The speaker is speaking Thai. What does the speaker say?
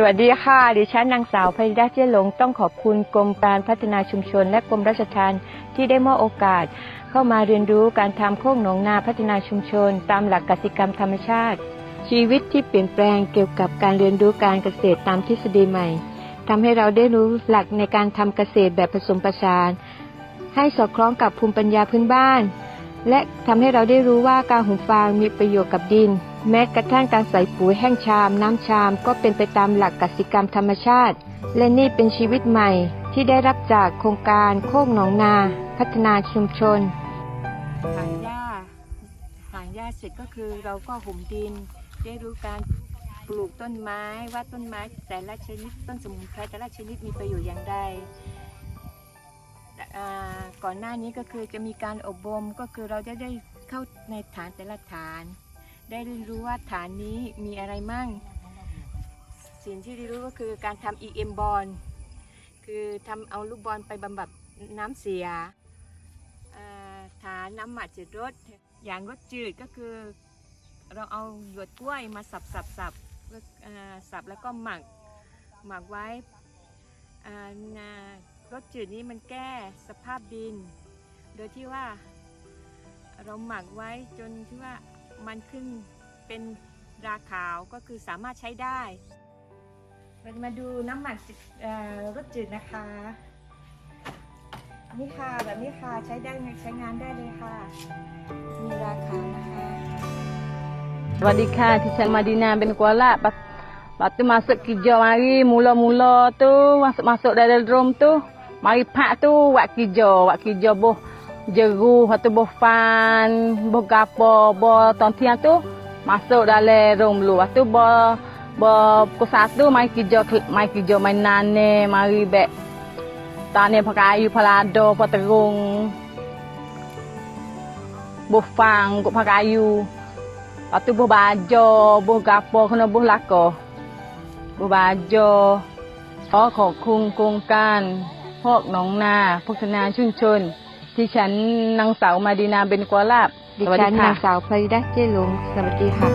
สวัสดีค่ะ ดิฉันนางสาวพยิดาเจยหลงต้องขอบคุณกรมการพัฒนาชุมชน และกรมราชทัณฑ์ที่ได้มอบโอกาส เข้ามาเรียนรู้การทำโคกหนองนาพัฒนาชุมชน ตามหลักกสิกรรมธรรมชาติ ชีวิตที่เปลี่ยนแปลงเกี่ยวกับการเรียนรู้การเกษตรตามทฤษฎีใหม่ทำให้เราได้รู้หลักในการทำเกษตรแบบผสมผสาน ให้สอดคล้องกับภูมิปัญญาพื้นบ้าน และทำให้เราได้รู้ว่าการหุงฟางมีประโยชน์กับดิน แม้กระทั่งการใส่ปุ๋ยแห้งชาม น้ำชามก็เป็นไปตามหลักกสิกรรมธรรมชาติ และนี่เป็นชีวิตใหม่ที่ได้รับจากโครงการโคกหนองนา พัฒนาชุมชนหางหญ้าหางหญ้าเสร็จก็คือเราก็ห่มดิน ได้รู้การปลูกต้นไม้ว่าต้นไม้แต่ละชนิดต้นสมุนไพรแต่ละชนิดมีประโยชน์อย่างไรก่อนหน้านี้ก็คือจะมีการอบรมก็คือเราจะได้เข้าในฐานแต่ละฐาน ได้เรียนรู้ว่าฐานนี้มีอะไรมั่ง สิ่งที่ได้รู้ก็คือการทำ EM บอลคือทำเอาลูกบอลไปบำบัดน้ำเสียฐานน้ำหมักจืดรสอย่างรสจืดก็คือเราเอาหยวดกล้วยมาสับสับสับสับแล้วก็หมักหมักไว้รสจืดนี้มันแก้สภาพดิน โดยที่ว่าเราหมักไว้จนที่ว่า มันขึ้นเป็นราขาวก็คือสามารถใช้ได้ เราจะมาดูน้ำหมักจืดเอ่อรสจืดนะคะ นี่ค่ะแบบนี้ค่ะใช้ได้ใช้งานได้เลยค่ะ มีราคานะคะ สวัสดีค่ะที่ฉันมาดีนาเป็นกุ ala lepas lepas tu masuk kerja mari mula-mula tu masuk-masuk dalam room tu mari pak tu buat kerja buat kerja boh jeru lepas tu boh fan boh gapo boh tontian tu masuk dalam room dulu lepas tu boh boh pukul satu mari kerja mari kerja mainan ni mari bek tani pakai ayu palado paterung boh fang kok pakai ayu Lepas tu buh baja, buh gapo kena buh lako. Buh baja. ขอขอบคุณโครงการพอกหนองนาพัฒนาชุมชน ที่ฉันนางสาวมาดีนาเบนกัวลาบดิฉันนางสาวพริดาเจลุงสวัสดีค่ะ